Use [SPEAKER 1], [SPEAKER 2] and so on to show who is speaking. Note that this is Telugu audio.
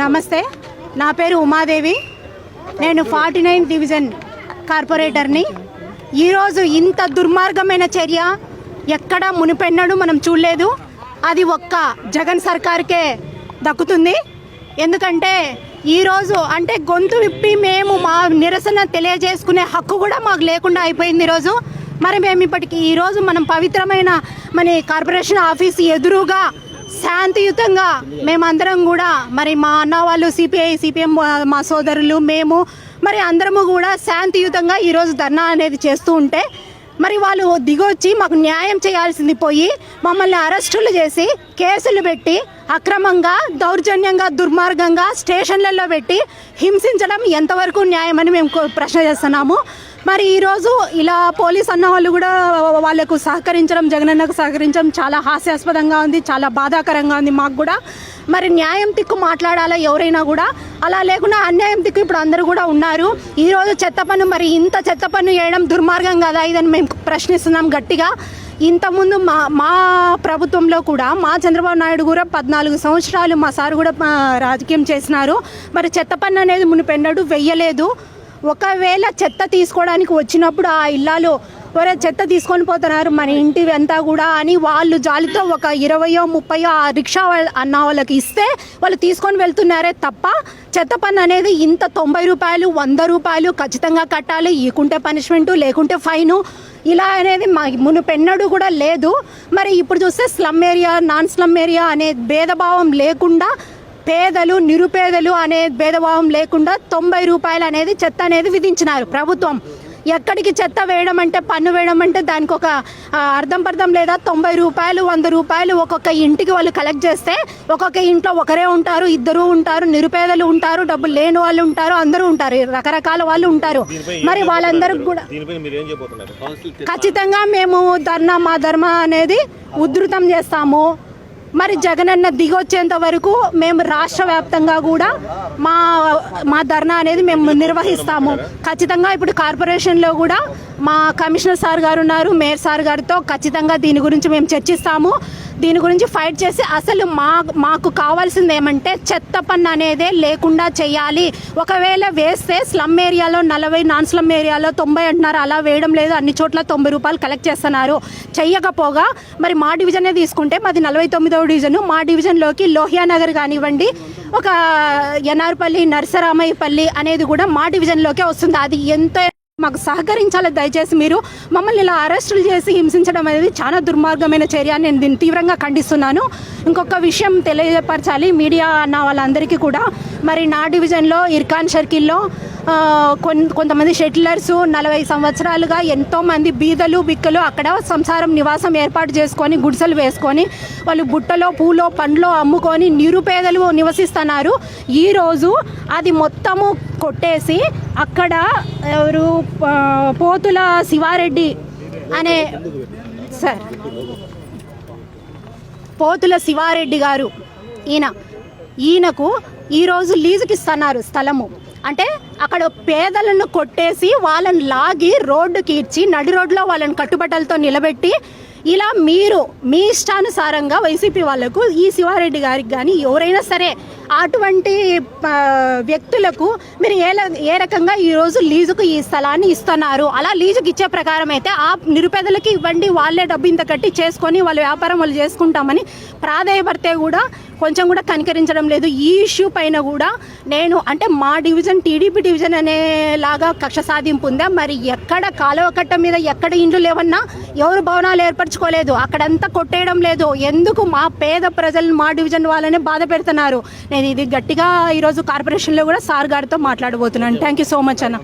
[SPEAKER 1] నమస్తే నా పేరు ఉమాదేవి. నేను ఫార్టీ నైన్ డివిజన్ కార్పొరేటర్ని. ఈరోజు ఇంత దుర్మార్గమైన చర్య ఎక్కడ మునిపెన్నడు మనం చూడలేదు. అది ఒక్క జగన్ సర్కార్కే దక్కుతుంది. ఎందుకంటే ఈరోజు అంటే గొంతు విప్పి మేము మా నిరసన తెలియజేసుకునే హక్కు కూడా మాకు లేకుండా అయిపోయింది ఈరోజు. మరి మేము ఇప్పటికి ఈరోజు మనం పవిత్రమైన మన కార్పొరేషన్ ఆఫీస్ ఎదురుగా శాంతియుతంగా మేమందరం కూడా మరి మా అన్న వాళ్ళు సిపిఐ సిపిఎం మా సోదరులు మేము మరి అందరము కూడా శాంతియుతంగా ఈరోజు ధర్నా అనేది చేస్తూ ఉంటే మరి వాళ్ళు దిగొచ్చి మాకు న్యాయం చేయాల్సింది పోయి మమ్మల్ని అరెస్టులు చేసి కేసులు పెట్టి అక్రమంగా దౌర్జన్యంగా దుర్మార్గంగా స్టేషన్లలో పెట్టి హింసించడం ఎంతవరకు న్యాయమని మేము ప్రశ్న చేస్తున్నాము. మరి ఈరోజు ఇలా పోలీస్ అన్న వాళ్ళు కూడా వాళ్ళకు సహకరించడం జగనన్నకు సహకరించడం చాలా హాస్యాస్పదంగా ఉంది చాలా బాధాకరంగా ఉంది మాకు కూడా. మరి న్యాయం తిక్కు మాట్లాడాలా ఎవరైనా కూడా? అలా లేకుండా అన్యాయం తిక్కు ఇప్పుడు అందరూ కూడా ఉన్నారు. ఈరోజు చెత్త పన్ను మరి ఇంత చెత్త పన్ను వేయడం దుర్మార్గం కదా? ఇదని మేము ప్రశ్నిస్తున్నాం గట్టిగా. ఇంతకుముందు మా మా ప్రభుత్వంలో కూడా మా చంద్రబాబు నాయుడు కూడా పద్నాలుగు సంవత్సరాలు మా సార్ కూడా రాజకీయం చేసినారు. మరి చెత్త పన్ను అనేది మునిపెన్నడు వెయ్యలేదు. ఒకవేళ చెత్త తీసుకోవడానికి వచ్చినప్పుడు ఆ ఇల్లాలు ఒరే చెత్త తీసుకొని పోతున్నారు మన ఇంటి అంతా కూడా అని వాళ్ళు జాలితో ఒక ఇరవయో ముప్పయో ఆ రిక్షా వాళ్ళ- అన్న వాళ్ళకి ఇస్తే వాళ్ళు తీసుకొని వెళ్తున్నారే తప్ప చెత్త పన్ను అనేది ఇంత తొంభై రూపాయలు వంద రూపాయలు ఖచ్చితంగా కట్టాలి. ఇకుంటే పనిష్మెంటు లేకుంటే ఫైను. ఇలా అనేది మా మునుపెన్నడు కూడా లేదు. మరి ఇప్పుడు చూస్తే slum area non slum area అనే భేదభావం లేకుండా పేదలు నిరుపేదలు అనే భేదభావం లేకుండా తొంభై రూపాయలు అనేది చెత్త అనేది విధించినారు ప్రభుత్వం. ఎక్కడికి చెత్త వేయడం అంటే పన్ను వేయడం అంటే దానికి ఒక అర్థం పర్థం లేదా? తొంభై రూపాయలు వంద రూపాయలు ఒక్కొక్క ఇంటికి వాళ్ళు కలెక్ట్ చేస్తే ఒక్కొక్క ఇంట్లో ఒకరే ఉంటారు ఇద్దరు ఉంటారు నిరుపేదలు ఉంటారు డబ్బులు లేని వాళ్ళు ఉంటారు అందరూ ఉంటారు రకరకాల వాళ్ళు ఉంటారు. మరి వాళ్ళందరికి కూడా ఖచ్చితంగా మేము ధర్నా మా ధర్మ అనేది ఉధృతం చేస్తాము. మరి జగనన్న దిగొచ్చేంత వరకు మేము రాష్ట్ర వ్యాప్తంగా కూడా మా మా ధర్నా అనేది మేము నిర్వహిస్తాము. ఖచ్చితంగా ఇప్పుడు కార్పొరేషన్లో కూడా మా కమిషనర్ సార్ గారు ఉన్నారు మేయర్ సార్ గారితో ఖచ్చితంగా దీని గురించి మేము చర్చిస్తాము. దీని గురించి ఫైట్ చేసి అసలు మా మాకు కావాల్సింది ఏమంటే చెత్త పన్ను అనేదే లేకుండా చేయాలి. ఒకవేళ వేస్తే స్లమ్ ఏరియాలో నలభై నాన్ స్లమ్ ఏరియాలో తొంభై అంటున్నారు. అలా వేయడం లేదు. అన్ని చోట్ల తొంభై రూపాయలు కలెక్ట్ చేస్తున్నారు. చెయ్యకపోగా మరి మా డివిజనే తీసుకుంటే మాది నలభై తొమ్మిదవ డివిజన్ మా డివిజన్లోకి లోహియా నగర్ కానివ్వండి ఒక ఎన్ఆర్పల్లి నర్సరామయ్యపల్లి అనేది కూడా మా డివిజన్లోకే వస్తుంది. అది ఎంత మాకు సహకరించాలి దయచేసి మీరు మమ్మల్ని ఇలా అరెస్టులు చేసి హింసించడం అనేది చాలా దుర్మార్గమైన చర్య నేను దీన్ని తీవ్రంగా ఖండిస్తున్నాను. ఇంకొక విషయం తెలియపరచాలి మీడియా అన్న వాళ్ళందరికీ కూడా. మరి నా డివిజన్లో ఇర్కాన్ సర్కిల్లో కొంతమంది షెటిలర్స్ నలభై సంవత్సరాలుగా ఎంతోమంది బీదలు బిక్కలు అక్కడ సంసారం నివాసం ఏర్పాటు చేసుకొని గుడిసెలు వేసుకొని వాళ్ళు బుట్టలో పూలో పండ్లో అమ్ముకొని నిరుపేదలు నివసిస్తున్నారు. ఈరోజు అది మొత్తము కొట్టేసి అక్కడ ఎవరు పోతుల శివారెడ్డి అనే సార్. పోతుల శివారెడ్డి గారు ఈయన. ఈయనకు ఈరోజు లీజుకి ఇస్తున్నారు స్థలము. అంటే అక్కడ పేదలను కొట్టేసి వాళ్ళని లాగి రోడ్డుకి ఇచ్చి నడి రోడ్లో వాళ్ళని కట్టుబట్టలతో నిలబెట్టి ఇలా మీరు మీ ఇష్టానుసారంగా వైసీపీ వాళ్ళకు ఈ శివారెడ్డి గారికి కానీ ఎవరైనా సరే అటువంటి వ్యక్తులకు మీరు ఏ ఏ రకంగా ఈరోజు లీజుకు ఈ స్థలాన్ని ఇస్తున్నారు? అలా లీజుకి ఇచ్చే ప్రకారం అయితే ఆ నిరుపేదలకి ఇవ్వండి వాళ్ళే డబ్బు ఇంత కట్టి చేసుకొని వాళ్ళ వ్యాపారం వాళ్ళు చేసుకుంటామని ప్రాధాయపడితే కూడా కొంచెం కూడా కనికరించడం లేదు. ఈ ఇష్యూ పైన కూడా నేను అంటే మా డివిజన్ టీడీపీ డివిజన్ అనేలాగా కక్ష సాధింపు ఉందా? మరి ఎక్కడ కాలువ కట్ట మీద ఎక్కడ ఇండ్లు లేవన్నా ఎవరు భవనాలు ఏర్పరచుకోలేదు. అక్కడంతా కొట్టేయడం లేదు. ఎందుకు మా పేద ప్రజలను మా డివిజన్ వాళ్ళనే బాధ పెడుతున్నారు? నేను ఇది గట్టిగా ఈరోజు కార్పొరేషన్లో కూడా సార్ గారితో మాట్లాడబోతున్నాను. థ్యాంక్ యూ సో మచ్ అన్న.